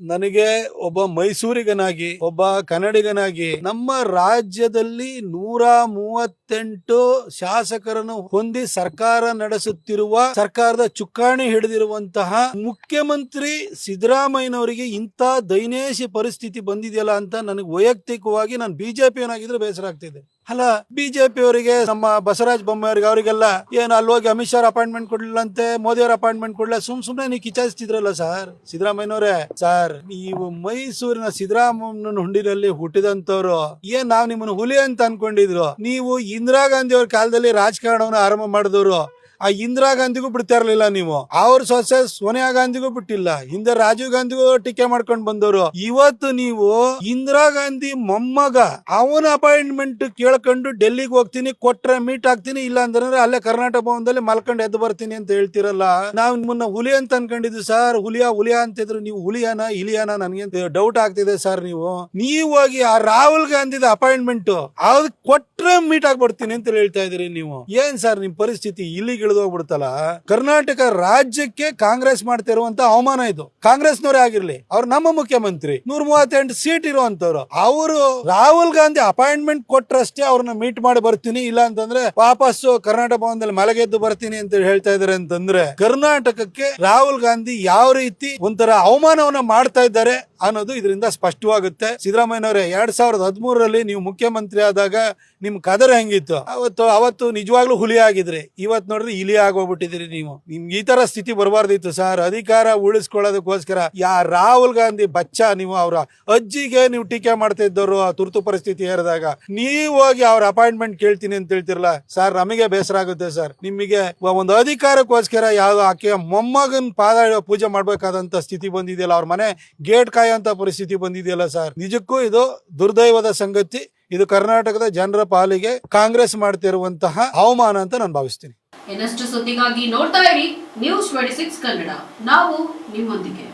ನನಗೆ ಒಬ್ಬ ಮೈಸೂರಿಗನಾಗಿ, ಒಬ್ಬ ಕನ್ನಡಿಗನಾಗಿ, ನಮ್ಮ ರಾಜ್ಯದಲ್ಲಿ ನೂರ ಮೂವತ್ತೆಂಟು ಶಾಸಕರನ್ನು ಹೊಂದಿ ಸರ್ಕಾರ ನಡೆಸುತ್ತಿರುವ, ಸರ್ಕಾರದ ಚುಕ್ಕಾಣಿ ಹಿಡಿದಿರುವಂತಹ ಮುಖ್ಯಮಂತ್ರಿ ಸಿದ್ದರಾಮಯ್ಯನವರಿಗೆ ಇಂಥ ದೈನೇಶಿ ಪರಿಸ್ಥಿತಿ ಬಂದಿದೆಯಲ್ಲ ಅಂತ ನನಗೆ ವೈಯಕ್ತಿಕವಾಗಿ ನಾನು ಬಿಜೆಪಿಯವನಾಗಿದ್ರೆ ಬೇಸರ ಆಗ್ತಿದೆ. ಅಲ್ಲ ಬಿಜೆಪಿ ಅವರಿಗೆ, ನಮ್ಮ ಬಸವರಾಜ ಬೊಮ್ಮಾಯಿಗೆ ಅವರಿಗೆಲ್ಲ ಏನು, ಅಲ್ಲಿ ಹೋಗಿ ಅಮಿತ್ ಶಾ ಅಪಾಯಿಂಟ್ಮೆಂಟ್ ಕೊಡ್ಲಿಲ್ಲಂತೆ, ಮೋದಿ ಅವರ ಅಪಾಯಿಂಟ್ಮೆಂಟ್ ಕೊಡ್ಲ ಸುಮ್ ಸುಮ್ನೆ ನೀವು ಕಿಚಾಯಿಸ್ತಿದ್ರಲ್ಲ ಸರ್? ಸಿದ್ದರಾಮಯ್ಯನವರೇ, ಸರ್, ನೀವು ಮೈಸೂರಿನ ಸಿದ್ದರಾಮಯ್ಯನ ಹುಂಡಿನಲ್ಲಿ ಹುಟ್ಟಿದಂತವ್ರು ಏನ್ ನಾವ್ ನಿಮ್ಮನ್ನ ಹುಲಿ ಅಂತ ಅನ್ಕೊಂಡಿದ್ರು? ನೀವು ಇಂದಿರಾ ಗಾಂಧಿ ಅವ್ರ ಕಾಲದಲ್ಲಿ ರಾಜಕಾರಣವನ್ನು ಆರಂಭ ಮಾಡಿದವರು ಆ ಇಂದಿರಾ ಗಾಂಧಿಗೂ ಬಿಡ್ತಾ ಇರ್ಲಿಲ್ಲ ನೀವು. ಅವ್ರ ಸೊಸೆ ಸೋನಿಯಾ ಗಾಂಧಿಗೂ ಬಿಟ್ಟಿಲ್ಲ. ಹಿಂದೆ ರಾಜೀವ್ ಗಾಂಧಿಗೂ ಟೀಕೆ ಮಾಡ್ಕೊಂಡು ಬಂದವರು. ಇವತ್ತು ನೀವು ಇಂದಿರಾ ಗಾಂಧಿ ಮೊಮ್ಮಗ, ಅವನ ಅಪಾಯಿಂಟ್ಮೆಂಟ್ ಕೇಳ್ಕೊಂಡು ಡೆಲ್ಲಿಗೆ ಹೋಗ್ತೀನಿ, ಕೊಟ್ರೆ ಮೀಟ್ ಆಗ್ತೀನಿ, ಇಲ್ಲ ಅಂದ್ರೆ ಅಲ್ಲೇ ಕರ್ನಾಟಕ ಭವನದಲ್ಲಿ ಮಲ್ಕೊಂಡು ಎದ್ದು ಬರ್ತೀನಿ ಅಂತ ಹೇಳ್ತಿರಲ್ಲ. ನಾವು ನಿಮ್ಮನ್ನ ಹುಲಿ ಅಂತ ಅನ್ಕೊಂಡಿದ್ವಿ ಸರ್. ಹುಲಿಯಾ ಹುಲಿಯಾ ಅಂತಿದ್ರು. ನೀವು ಹುಲಿಯಾನ, ಇಲಿಯಾನ ನನಗೆ ಡೌಟ್ ಆಗ್ತಿದೆ ಸರ್ ನೀವು. ನೀವು ಹೋಗಿ ಆ ರಾಹುಲ್ ಗಾಂಧಿದ ಅಪಾಯಿಂಟ್ಮೆಂಟ್ ಅದ್ ಕೊಟ್ರೆ ಮೀಟ್ ಆಗ್ಬಿಡ್ತೀನಿ ಅಂತ ಹೇಳ್ತಾ ಇದೀರಿ ನೀವು. ಏನ್ ಸರ್ ನಿಮ್ ಪರಿಸ್ಥಿತಿ? ಇಲ್ಲಿಗೆ ಇಳಿದೋಗ್ಬಿಡ್ತಲ್ಲ ಕರ್ನಾಟಕ ರಾಜ್ಯಕ್ಕೆ ಕಾಂಗ್ರೆಸ್ ಮಾಡ್ತಿರುವಂತ ಅವಮಾನ ಇದು. ಕಾಂಗ್ರೆಸ್ನವರೇ ಆಗಿರ್ಲಿ, ಅವ್ರು ನಮ್ಮ ಮುಖ್ಯಮಂತ್ರಿ ನೂರ ಮೂವತ್ತೆಂಟು ಸೀಟ್ ಇರುವಂತವ್ರು. ಅವರು ರಾಹುಲ್ ಗಾಂಧಿ ಅಪಾಯಿಂಟ್ಮೆಂಟ್ ಕೊಟ್ರಷ್ಟೇ ಅವ್ರನ್ನ ಮೀಟ್ ಮಾಡಿ ಬರ್ತೀನಿ, ಇಲ್ಲ ಅಂತಂದ್ರೆ ವಾಪಸ್ಸು ಕರ್ನಾಟಕ ಭವನದಲ್ಲಿ ಮಲಗೆದ್ದು ಬರ್ತೀನಿ ಅಂತ ಹೇಳ್ತಾ ಇದಾರೆ ಅಂತಂದ್ರೆ ಕರ್ನಾಟಕಕ್ಕೆ ರಾಹುಲ್ ಗಾಂಧಿ ಯಾವ ರೀತಿ ಒಂಥರ ಅವಮಾನವನ್ನ ಮಾಡ್ತಾ ಇದ್ದಾರೆ ಅನ್ನೋದು ಇದರಿಂದ ಸ್ಪಷ್ಟವಾಗುತ್ತೆ. ಸಿದ್ದರಾಮಯ್ಯನವರೇ, ಎರಡ್ ಸಾವಿರದ ಹದಿಮೂರರಲ್ಲಿ ನೀವು ಮುಖ್ಯಮಂತ್ರಿ ಆದಾಗ ನಿಮ್ ಕದರ್ ಹೆಂಗಿತ್ತು? ಅವತ್ತು ಅವತ್ತು ನಿಜವಾಗ್ಲೂ ಹುಲಿ ಆಗಿದ್ರಿ. ಇವತ್ ನೋಡ್ರಿ ಇಲಿ ಆಗೋಗ್ಬಿಟ್ಟಿದ್ರಿ ನೀವು. ನಿಮ್ಗೆ ಈ ತರ ಸ್ಥಿತಿ ಬರಬಾರ್ದಿತ್ತು ಸರ್. ಅಧಿಕಾರ ಉಳಿಸ್ಕೊಳ್ಳೋದಕ್ಕೋಸ್ಕರ ಯಾ ರಾಹುಲ್ ಗಾಂಧಿ ಬಚ್ಚ ನೀವು ಅವರ ಅಜ್ಜಿಗೆ ನೀವು ಟೀಕೆ ಮಾಡ್ತಾ ಇದ್ದವರು ಆ ತುರ್ತು ಪರಿಸ್ಥಿತಿ ಹೇರಿದಾಗ ನೀವು ಹೋಗಿ ಅವ್ರ ಅಪಾಯಿಂಟ್ಮೆಂಟ್ ಕೇಳ್ತೀನಿ ಅಂತ ಹೇಳ್ತಿರಲ್ಲ ಸರ್, ನಮಗೆ ಬೇಸರ ಆಗುತ್ತೆ ಸರ್. ನಿಮಗೆ ಒಂದು ಅಧಿಕಾರಕ್ಕೋಸ್ಕರ ಯಾವ ಆಕೆ ಮೊಮ್ಮಗನ್ ಪಾದ ಪೂಜೆ ಮಾಡ್ಬೇಕಾದಂತ ಸ್ಥಿತಿ ಬಂದಿದೆಯಲ್ಲ, ಅವ್ರ ಮನೆ ಗೇಟ್ ಕಾಯೋಂತ ಪರಿಸ್ಥಿತಿ ಬಂದಿದೆಯಲ್ಲ ಸರ್? ನಿಜಕ್ಕೂ ಇದು ದುರ್ದೈವದ ಸಂಗತಿ. ಇದು ಕರ್ನಾಟಕದ ಜನರ ಪಾಲಿಗೆ ಕಾಂಗ್ರೆಸ್ ಮಾಡ್ತಿರುವಂತಹ ಅವಮಾನ ಅಂತ ನಾನು ಭಾವಿಸ್ತೀನಿ. ಇನ್ನಷ್ಟು ಸುದ್ದಿಗಾಗಿ ನೋಡ್ತಾ ಇರಿ ನ್ಯೂಸ್ ಟ್ವೆಂಟಿ ಸಿಕ್ಸ್ ಕನ್ನಡ. ನಾವು ನಿಮ್ಮೊಂದಿಗೆ.